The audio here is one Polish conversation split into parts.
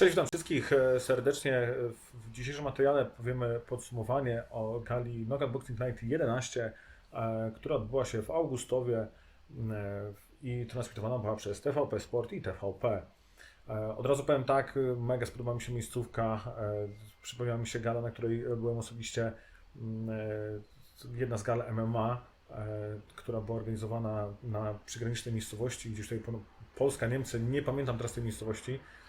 Cześć, witam wszystkich e, serdecznie. W dzisiejszym materiale powiemy podsumowanie o gali Knockout Boxing Night 11, e, która odbyła się w Augustowie e, i transmitowana była przez TVP Sport i TVP. Od razu powiem tak, mega spodoba mi się miejscówka. Przypomniała mi się gala, na której byłem osobiście. Jedna z gal MMA, która była organizowana na przygranicznej miejscowości, gdzieś tutaj Polska, Niemcy, nie pamiętam teraz tej miejscowości Mm,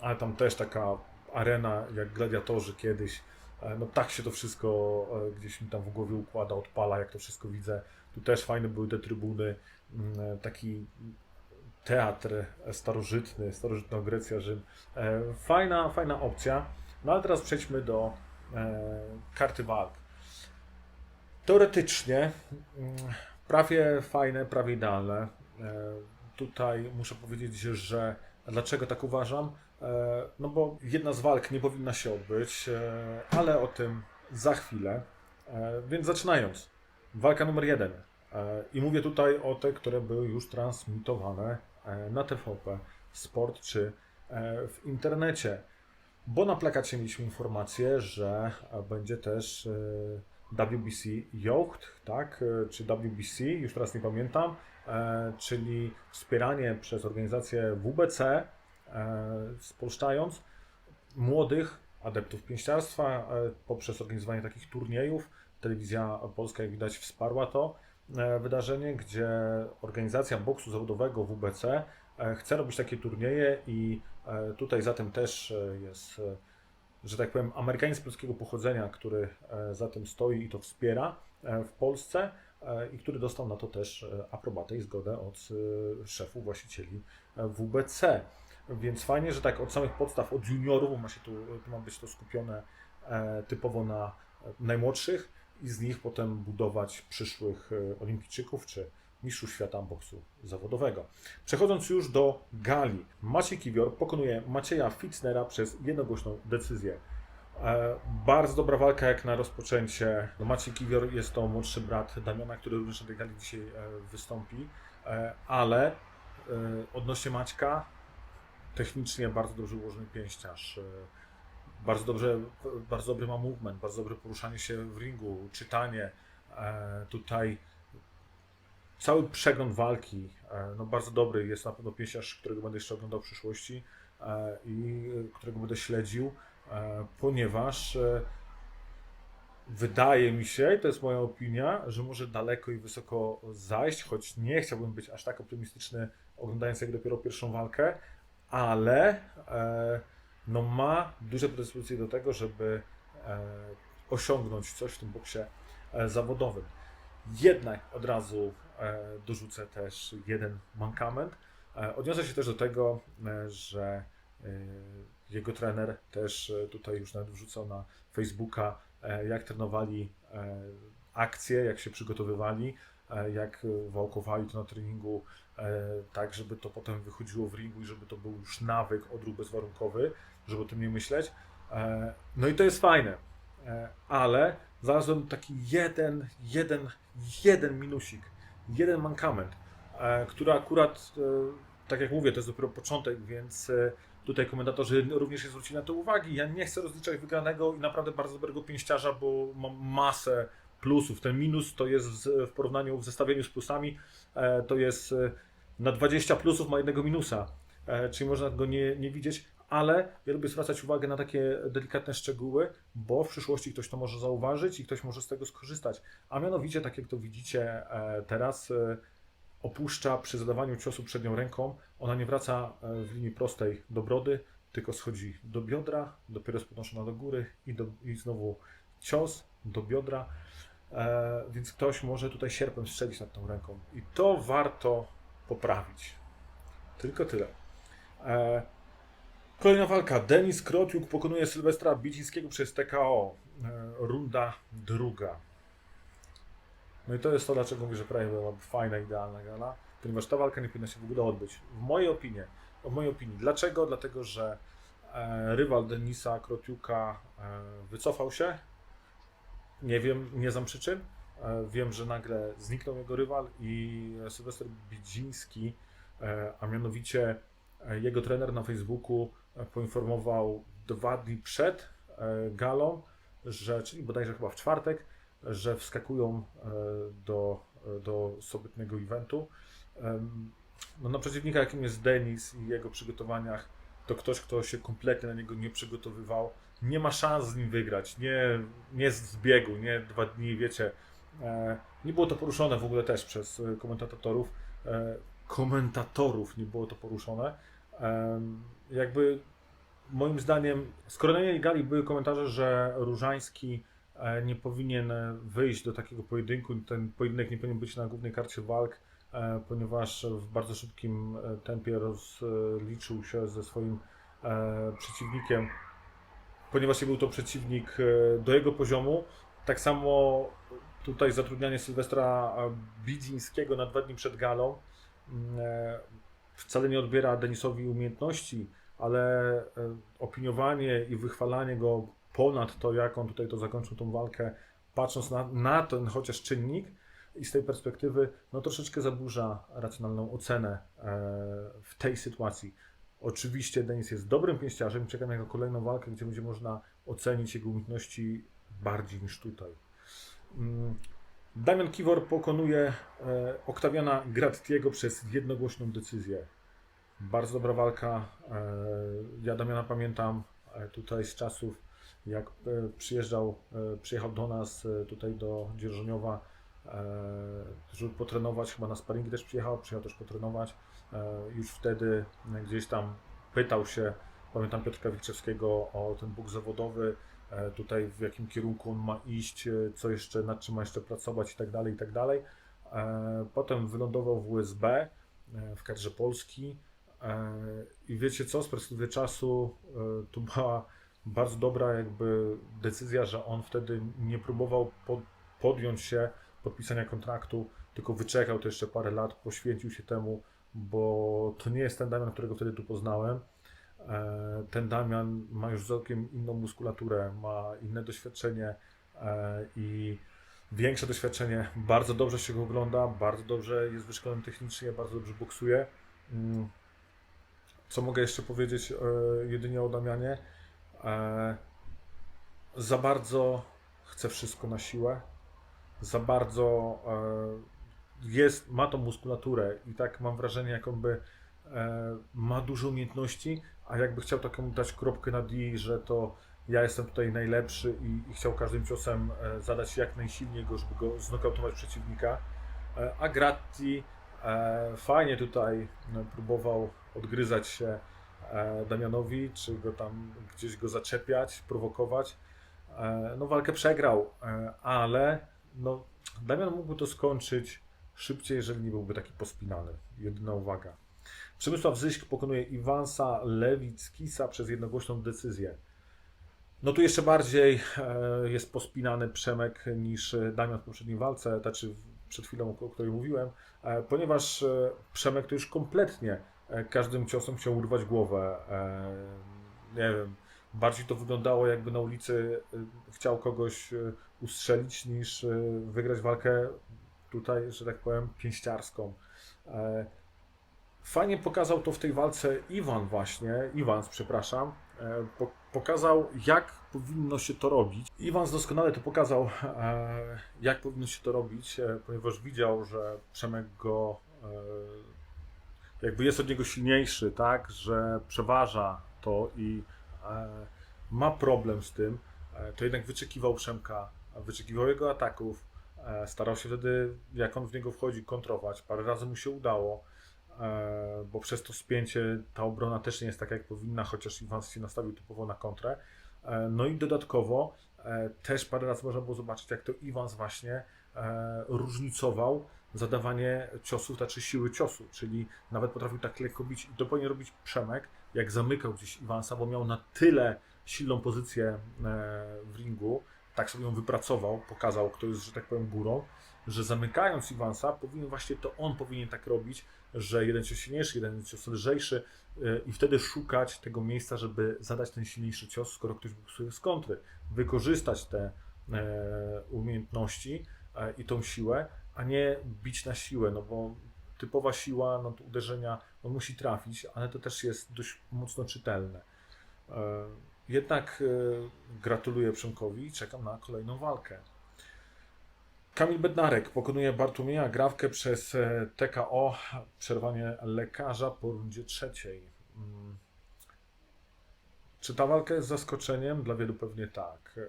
ale tam też taka arena jak gladiatorzy kiedyś. E, no tak się to wszystko e, gdzieś mi tam w głowie układa, odpala, jak to wszystko widzę. Tu też fajne były te trybuny, mm, e, taki teatr starożytny, starożytna Grecja, Rzym. Fajna, fajna opcja. No ale teraz przejdźmy do karty walk. Teoretycznie mm, prawie fajne, prawie idealne. Tutaj muszę powiedzieć, że dlaczego tak uważam? E, no bo jedna z walk nie powinna się odbyć, e, ale o tym za chwilę. E, więc zaczynając. Walka numer jeden. I mówię tutaj o te, które były już transmitowane na TVP Sport czy w internecie. Bo na plakacie mieliśmy informację, że będzie też WBC Yocht, tak? Czy WBC, już teraz nie pamiętam, czyli wspieranie przez organizację WBC E, spolszczając młodych adeptów pięściarstwa e, poprzez organizowanie takich turniejów. Telewizja Polska, jak widać, wsparła to e, wydarzenie, gdzie organizacja boksu zawodowego WBC chce robić takie turnieje i tutaj za tym też jest, że tak powiem, Amerykanin polskiego pochodzenia, który za tym stoi i to wspiera w Polsce i który dostał na to też aprobatę i zgodę od szefów, właścicieli WBC. Więc fajnie, że tak od samych podstaw, od juniorów, ma się tu, tu ma być to skupione e, typowo na najmłodszych i z nich potem budować przyszłych e, olimpijczyków czy mistrzów świata boksu zawodowego. Przechodząc już do gali, Maciej Kiwior pokonuje Macieja Fitznera przez jednogłośną decyzję. E, bardzo dobra walka jak na rozpoczęcie. Maciej Kiwior jest to młodszy brat Damiana, który również na tej gali dzisiaj wystąpi, ale odnośnie Maćka technicznie bardzo dobrze ułożony pięściarz. E, bardzo, dobrze, bardzo dobry ma movement, bardzo dobre poruszanie się w ringu, czytanie. E, tutaj cały przegląd walki, e, no bardzo dobry jest na pewno pięściarz, którego będę jeszcze oglądał w przyszłości i którego będę śledził, ponieważ wydaje mi się, to jest moja opinia, że może daleko i wysoko zajść, choć nie chciałbym być aż tak optymistyczny, oglądając jak dopiero pierwszą walkę, ale e, no ma duże predyspozycje do tego, żeby e, osiągnąć coś w tym boksie e, zawodowym. Jednak od razu dorzucę też jeden mankament. Odniosę się też do tego, że jego trener też tutaj już nawet wrzucał na Facebooka, jak trenowali akcje, jak się przygotowywali, jak wałkowali to na treningu E, tak żeby to potem wychodziło w ringu i żeby to był już nawyk, odruch bezwarunkowy, żeby o tym nie myśleć. E, no i to jest fajne, e, ale znalazłem taki jeden, jeden, jeden minusik, jeden mankament, który akurat, tak jak mówię, to jest dopiero początek, więc tutaj komentatorzy również nie zwrócili na to uwagi. Ja nie chcę rozliczać wygranego i naprawdę bardzo dobrego pięściarza, bo mam masę plusów. Ten minus to jest w porównaniu, w zestawieniu z plusami, e, to jest e, na 20 plusów ma jednego minusa, e, czyli można go nie, nie widzieć, ale ja lubię zwracać uwagę na takie delikatne szczegóły, bo w przyszłości ktoś to może zauważyć i ktoś może z tego skorzystać. A mianowicie, tak jak to widzicie teraz, opuszcza przy zadawaniu ciosu przednią ręką, ona nie wraca w linii prostej do brody, tylko schodzi do biodra, dopiero jest podnoszona do góry i, do, i znowu cios do biodra. E, więc ktoś może tutaj sierpem strzelić nad tą ręką. I to warto poprawić. Tylko tyle. E, kolejna walka. Denis Krotiuk pokonuje Sylwestra Bicińskiego przez TKO. E, runda druga. No i to jest to, dlaczego mówię, że prawie była fajna, idealna gala, ponieważ ta walka nie powinna się w ogóle odbyć. W mojej opinii. W mojej opinii. Dlaczego? Dlatego, że rywal Denisa Krotiuka wycofał się, nie wiem, nie znam przyczyn. E, wiem, że nagle zniknął jego rywal i Sylwester Bidziński, e, a mianowicie e, jego trener na Facebooku e, poinformował dwa dni przed e, galą, że, czyli bodajże chyba w czwartek, że wskakują e, do, do sobotnego eventu. No, na przeciwnika, jakim jest Denis i jego przygotowaniach, to ktoś, kto się kompletnie na niego nie przygotowywał, nie ma szans z nim wygrać. Nie, nie z biegu, nie dwa dni, wiecie. E, nie było to poruszone w ogóle też przez e, komentatorów. Komentatorów nie było to poruszone. Jakby moim zdaniem, skoro na gali były komentarze, że Różański nie powinien e, wyjść do takiego pojedynku, ten pojedynek nie powinien być na głównej karcie walk, e, ponieważ w bardzo szybkim e, tempie rozliczył się ze swoim przeciwnikiem, ponieważ nie był to przeciwnik do jego poziomu. Tak samo tutaj zatrudnianie Sylwestra Bidzińskiego na dwa dni przed galą mm, wcale nie odbiera Denisowi umiejętności, ale opiniowanie i wychwalanie go ponad to, jak on tutaj to zakończył tą walkę, patrząc na, na ten chociaż czynnik i z tej perspektywy, no troszeczkę zaburza racjonalną ocenę e, w tej sytuacji. Oczywiście Denis jest dobrym pięściarzem, czekam na jego kolejną walkę, gdzie będzie można ocenić jego umiejętności bardziej niż tutaj. Mm, Damian Kiwor pokonuje e, Oktawiana Grattiego przez jednogłośną decyzję. Bardzo dobra walka. E, ja Damiana pamiętam tutaj z czasów, jak e, przyjeżdżał, e, przyjechał do nas e, tutaj do Dzierżoniowa, żeby potrenować, chyba na sparingi też przyjechał, przyjechał też potrenować. Już wtedy gdzieś tam pytał się, pamiętam Piotrka Wilczewskiego o ten Bóg zawodowy, tutaj w jakim kierunku on ma iść, co jeszcze, nad czym ma jeszcze pracować i tak dalej, i tak dalej. Potem wylądował w USB, w kadrze Polski i wiecie co, z perspektywy czasu to była bardzo dobra jakby decyzja, że on wtedy nie próbował po- podjąć się podpisania kontraktu, tylko wyczekał to jeszcze parę lat, poświęcił się temu, bo to nie jest ten Damian, którego wtedy tu poznałem. E, Ten Damian ma już całkiem inną muskulaturę, ma inne doświadczenie e, i większe doświadczenie. Bardzo dobrze się go ogląda, bardzo dobrze jest wyszkolony technicznie, bardzo dobrze boksuje. Mm. Co mogę jeszcze powiedzieć e, jedynie o Damianie? E, Za bardzo chce wszystko na siłę, za bardzo e, jest, ma tą muskulaturę i tak mam wrażenie, jakby e, ma dużo umiejętności, a jakby chciał taką dać kropkę na D, że to ja jestem tutaj najlepszy i, i chciał każdym ciosem zadać jak najsilniej go, żeby go znokautować przeciwnika. A Gratti fajnie tutaj próbował odgryzać się Damianowi, czy go tam gdzieś go zaczepiać, prowokować. E, no walkę przegrał, e, ale no, Damian mógłby to skończyć szybciej, jeżeli nie byłby taki pospinany. Jedyna uwaga. Przemysław Zyśk pokonuje Iwansa Lewickisa przez jednogłośną decyzję. No tu jeszcze bardziej e, jest pospinany Przemek niż e, Damian w poprzedniej walce, znaczy przed chwilą, o której mówiłem, e, ponieważ e, Przemek to już kompletnie e, każdym ciosem chciał urwać głowę. E, nie wiem, bardziej to wyglądało jakby na ulicy e, chciał kogoś e, ustrzelić niż e, wygrać walkę tutaj, że tak powiem, pięściarską. E, Fajnie pokazał to w tej walce Iwan właśnie, Iwans, przepraszam, e, po, pokazał jak powinno się to robić. Iwans doskonale to pokazał, e, jak powinno się to robić, e, ponieważ widział, że Przemek go e, jakby jest od niego silniejszy, tak, że przeważa to i e, ma problem z tym, e, to jednak wyczekiwał Przemka, wyczekiwał jego ataków, e, starał się wtedy, jak on w niego wchodzi, kontrować. Parę razy mu się udało, e, bo przez to spięcie ta obrona też nie jest taka, jak powinna, chociaż Iwans się nastawił typowo na kontrę. E, No i dodatkowo e, też parę razy można było zobaczyć, jak to Iwans właśnie różnicował zadawanie ciosów, znaczy siły ciosu, czyli nawet potrafił tak lekko bić i to powinien robić Przemek, jak zamykał gdzieś Iwansa, bo miał na tyle silną pozycję e, w ringu, tak sobie ją wypracował, pokazał, kto jest, że tak powiem, górą, że zamykając Iwansa, powinien właśnie to on powinien tak robić, że jeden cios silniejszy, jeden cios lżejszy e, i wtedy szukać tego miejsca, żeby zadać ten silniejszy cios, skoro ktoś boksuje z kontry. Wykorzystać te e, umiejętności i tą siłę, a nie bić na siłę, no bo typowa siła, no to uderzenia, on musi trafić, ale to też jest dość mocno czytelne. E, Jednak e, gratuluję Przemkowi i czekam na kolejną walkę. Kamil Bednarek pokonuje Bartłomieja Grawkę przez e, TKO, przerwanie lekarza po rundzie trzeciej. Mm. Czy ta walka jest zaskoczeniem? Dla wielu pewnie tak.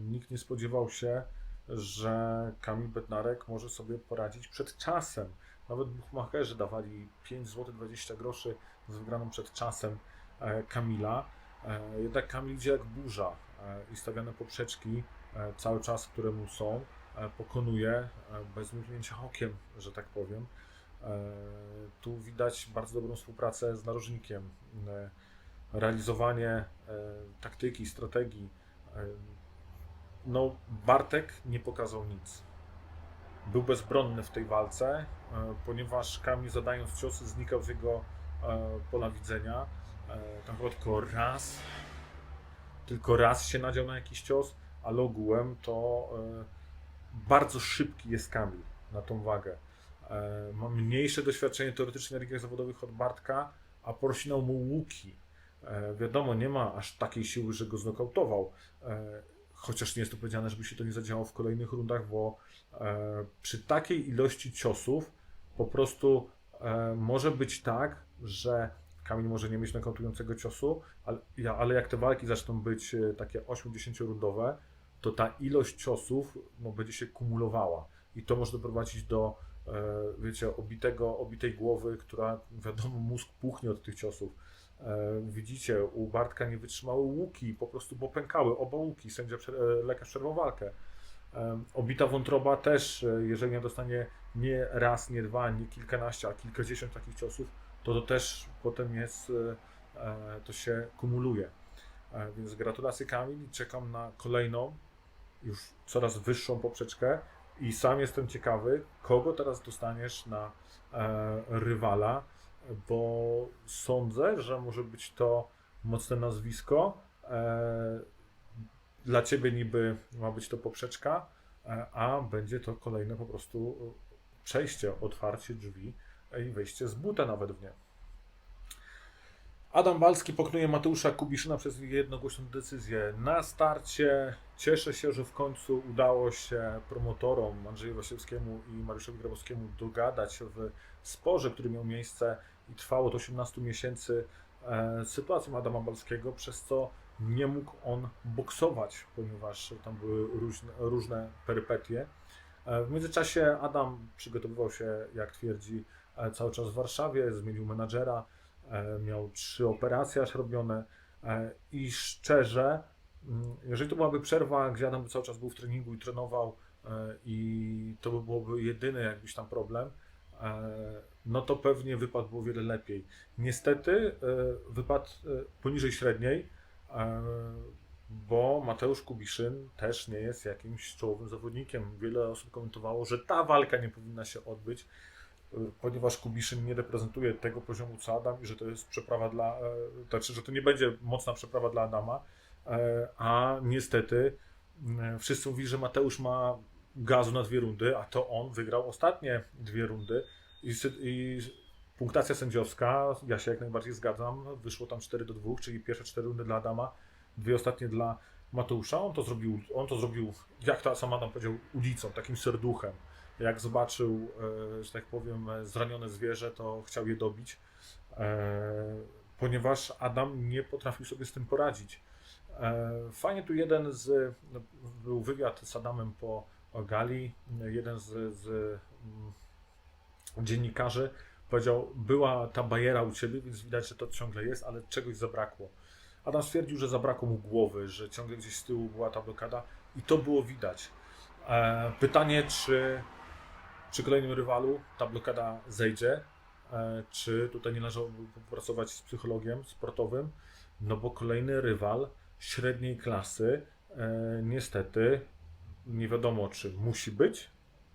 Nikt nie spodziewał się, że Kamil Bednarek może sobie poradzić przed czasem. Nawet buchmacherzy dawali 5 zł 20 groszy z wygraną przed czasem e, Kamila. E, Jednak Kamil idzie jak burza e, i stawiane poprzeczki cały czas, które mu są, pokonuje bez mrugnięcia okiem, że tak powiem. Tu widać bardzo dobrą współpracę z narożnikiem. Realizowanie taktyki, strategii. No, Bartek nie pokazał nic. Był bezbronny w tej walce, e, ponieważ Kamil zadając ciosy znikał z jego e, pola widzenia. E, Tam chyba tylko raz, tylko raz się nadział na jakiś cios, ale ogółem to bardzo szybki jest Kamil na tą wagę. Ma mniejsze doświadczenie teoretycznie na ringach zawodowych od Bartka, a porosinał mu łuki. Wiadomo, nie ma aż takiej siły, że go znokautował. Chociaż nie jest to powiedziane, żeby się to nie zadziało w kolejnych rundach, bo e, przy takiej ilości ciosów po prostu e, może być tak, że Kamil może nie mieć nokautującego ciosu, ale, ale jak te walki zaczną być e, takie 8-10 rundowe, to ta ilość ciosów no, będzie się kumulowała i to może doprowadzić do wiecie, obitego, obitej głowy, która wiadomo, mózg puchnie od tych ciosów. E, Widzicie, u Bartka nie wytrzymały łuki, po prostu popękały oba łuki. Sędzia, e, lekarz przerwał walkę. E, Obita wątroba też, jeżeli nie dostanie nie raz, nie dwa, nie kilkanaście, a kilkadziesiąt takich ciosów, to to też potem jest, to się kumuluje. Więc gratulacje Kamil czekam na kolejną, już coraz wyższą poprzeczkę i sam jestem ciekawy, kogo teraz dostaniesz na rywala, bo sądzę, że może być to mocne nazwisko. E, dla ciebie niby ma być to poprzeczka, e, a będzie to kolejne po prostu przejście, otwarcie drzwi i wejście z buta nawet w nie. Adam Balski pokonuje Mateusza Kubiszyna przez jednogłośną decyzję. Na starcie cieszę się, że w końcu udało się promotorom Andrzeju Wasiewskiemu i Mariuszowi Grabowskiemu dogadać w sporze, który miał miejsce i trwało od 18 miesięcy e, z sytuacją Adama Balskiego, przez co nie mógł on boksować, ponieważ tam były różne, różne perypetie. E, W międzyczasie Adam przygotowywał się, jak twierdzi, e, cały czas w Warszawie, zmienił menadżera, e, miał trzy operacje aż robione e, i szczerze, mm, jeżeli to byłaby przerwa, gdzie Adam cały czas był w treningu i trenował e, i to by byłoby jedyny jakiś tam problem, e, no to pewnie wypadł było wiele lepiej. Niestety e, wypadł e, poniżej średniej, e, bo Mateusz Kubiszyn też nie jest jakimś czołowym zawodnikiem. Wiele osób komentowało, że ta walka nie powinna się odbyć, ponieważ Kubiszyn nie reprezentuje tego poziomu co Adam i że to jest przeprawa dla, znaczy, że to nie będzie mocna przeprawa dla Adama, a niestety wszyscy mówili, że Mateusz ma gazu na dwie rundy, a to on wygrał ostatnie dwie rundy i, i punktacja sędziowska, ja się jak najbardziej zgadzam, wyszło tam 4 do 2, czyli pierwsze 4 rundy dla Adama, dwie ostatnie dla Mateusza. On to zrobił, on to zrobił jak to sam Adam powiedział, ulicą, takim serduchem. Jak zobaczył, e, że tak powiem, zranione zwierzę, to chciał je dobić, e, ponieważ Adam nie potrafił sobie z tym poradzić. E, Fajnie tu jeden z, no, był wywiad z Adamem po gali, jeden z, z dziennikarzy powiedział, była ta bajera u ciebie, więc widać, że to ciągle jest, ale czegoś zabrakło. Adam stwierdził, że zabrakło mu głowy, że ciągle gdzieś z tyłu była ta blokada i to było widać. E, pytanie, czy przy kolejnym rywalu ta blokada zejdzie, e, czy tutaj nie należałoby popracować z psychologiem sportowym, no bo kolejny rywal średniej klasy e, niestety nie wiadomo, czy musi być.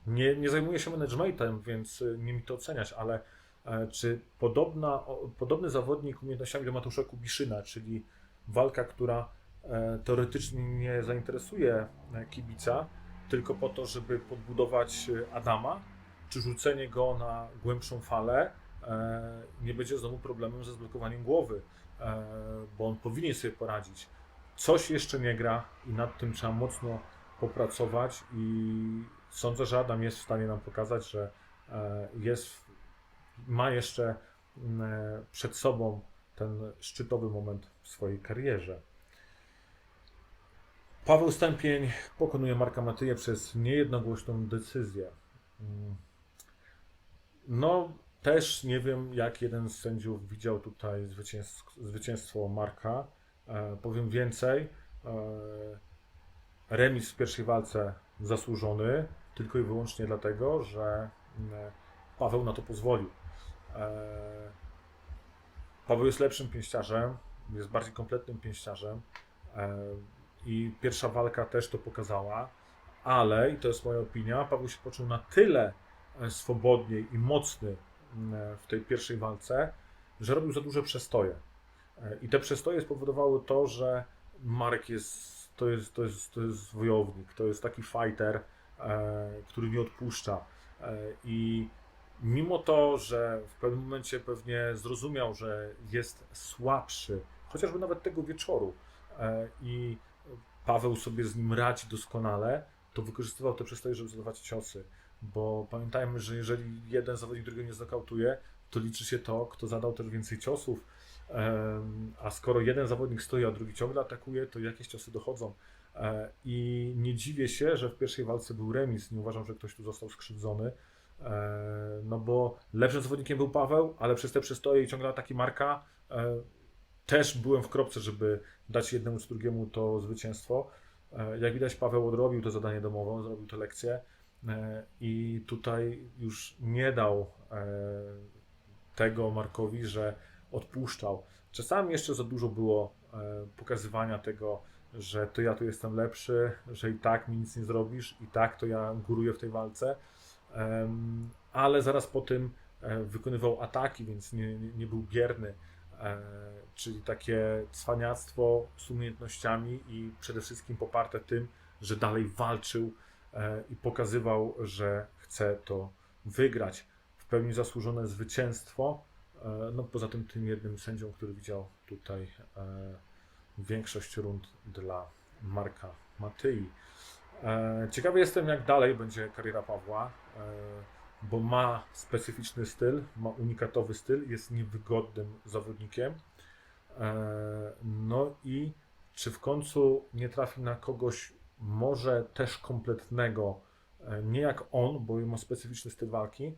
Nie, nie zajmuję się managementem, więc e, nie mi to oceniać, ale e, czy podobna, podobny zawodnik umiejętnościami do Mateusza Kubiszyna, czyli walka, która e, teoretycznie nie zainteresuje e, kibica, tylko po to, żeby podbudować Adama, czy rzucenie go na głębszą falę nie będzie znowu problemem ze zblokowaniem głowy. bo on powinien sobie poradzić. Coś jeszcze nie gra i nad tym trzeba mocno popracować i sądzę, że Adam jest w stanie nam pokazać, że e, jest, ma jeszcze e, przed sobą ten szczytowy moment w swojej karierze. Paweł Stępień pokonuje Marka Matyję przez niejednogłośną decyzję. Mm. No, też nie wiem, jak jeden z sędziów widział tutaj zwycięstwo Marka. E, powiem więcej. E, remis w pierwszej walce zasłużony, tylko i wyłącznie dlatego, że mm, Paweł na to pozwolił. E, Paweł jest lepszym pięściarzem, jest bardziej kompletnym pięściarzem e, i pierwsza walka też to pokazała, ale, i to jest moja opinia, Paweł się poczuł na tyle e, swobodniej i mocny m, w tej pierwszej walce, że robił za duże przestoje. I te przestoje spowodowały to, że Marek jest, to jest, to jest, to jest wojownik, to jest taki fighter, e, który nie odpuszcza. E, I mimo to, że w pewnym momencie pewnie zrozumiał, że jest słabszy, chociażby nawet tego wieczoru, e, i Paweł sobie z nim radzi doskonale, to wykorzystywał te przestoje, żeby zadawać ciosy. Bo pamiętajmy, że jeżeli jeden zawodnik drugiego nie znokautuje, to liczy się to, kto zadał też więcej ciosów. A skoro jeden zawodnik stoi, a drugi ciągle atakuje, to jakieś ciosy dochodzą. E, I nie dziwię się, że w pierwszej walce był remis. Nie uważam, że ktoś tu został skrzywdzony. E, No bo lepszym zawodnikiem był Paweł, ale przez te przestoje i ciągle ataki Marka e, też byłem w kropce, żeby dać jednemu czy drugiemu to zwycięstwo. Jak widać, Paweł odrobił to zadanie domowe, zrobił tę lekcję i tutaj już nie dał tego Markowi, że odpuszczał. Czasami jeszcze za dużo było e, pokazywania tego, że to ja tu jestem lepszy, że i tak mi nic nie zrobisz, i tak to ja góruję w tej walce. Ale zaraz po tym e, wykonywał ataki, więc nie, nie, był bierny. E, Czyli takie cwaniactwo z umiejętnościami i przede wszystkim poparte tym, że dalej walczył i pokazywał, że chce to wygrać. W pełni zasłużone zwycięstwo. E, No poza tym tym jednym sędzią, który widział tutaj e, większość rund dla Marka Matyi. E, Ciekawy jestem, jak dalej będzie kariera Pawła, bo ma specyficzny styl, ma unikatowy styl, jest niewygodnym zawodnikiem. No i czy w końcu nie trafi na kogoś może też kompletnego, nie jak on, bo ma specyficzny styl walki,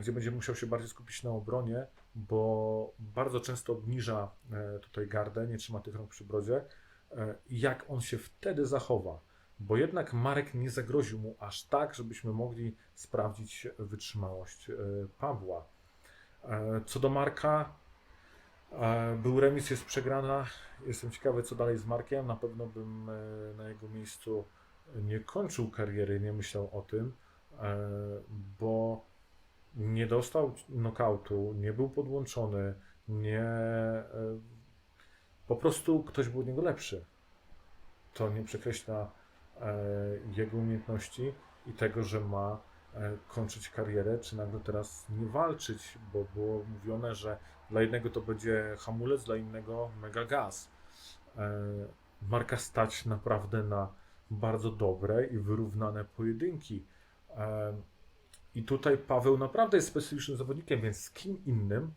gdzie będzie musiał się bardziej skupić na obronie, bo bardzo często obniża e, tutaj gardę, nie trzyma tych rąk przy brodzie. E, Jak on się wtedy zachowa? Bo jednak Marek nie zagroził mu aż tak, żebyśmy mogli sprawdzić wytrzymałość e, Pawła. Co do Marka, był remis, jest przegrana. Jestem ciekawy, co dalej z Markiem. Na pewno bym na jego miejscu nie kończył kariery, nie myślał o tym, bo nie dostał nokautu, nie był podłączony, nie. e, Po prostu ktoś był od niego lepszy. To nie przekreśla e, jego umiejętności i tego, że ma e, kończyć karierę, czy nagle teraz nie walczyć, bo było mówione, że dla jednego to będzie hamulec, dla innego mega gaz. Marka stać naprawdę na bardzo dobre i wyrównane pojedynki. I tutaj Paweł naprawdę jest specyficznym zawodnikiem, więc z kim innym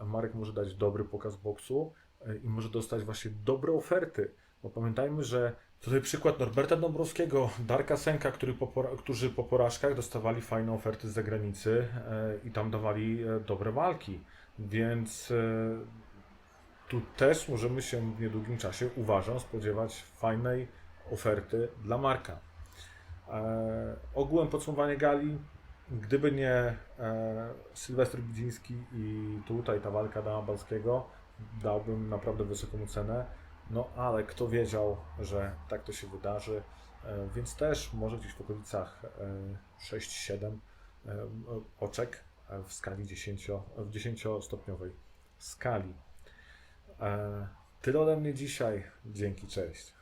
Marek może dać dobry pokaz boksu e, i może dostać właśnie dobre oferty. Bo pamiętajmy, że tutaj przykład Norberta Dąbrowskiego, Darka Senka, który po, którzy po porażkach dostawali fajne oferty z zagranicy e, i tam dawali e, dobre walki. Więc tu też możemy się w niedługim czasie, uważam, spodziewać fajnej oferty dla Marka. Ogółem podsumowanie gali, gdyby nie e, Sylwester Bidziński i tutaj ta walka Dama Balskiego, dałbym naprawdę wysoką cenę. No ale kto wiedział, że tak to się wydarzy, e, więc też może gdzieś w okolicach e, 6-7 e, oczek e, w skali 10, w 10-stopniowej skali. E, Tyle ode mnie dzisiaj. Dzięki, cześć.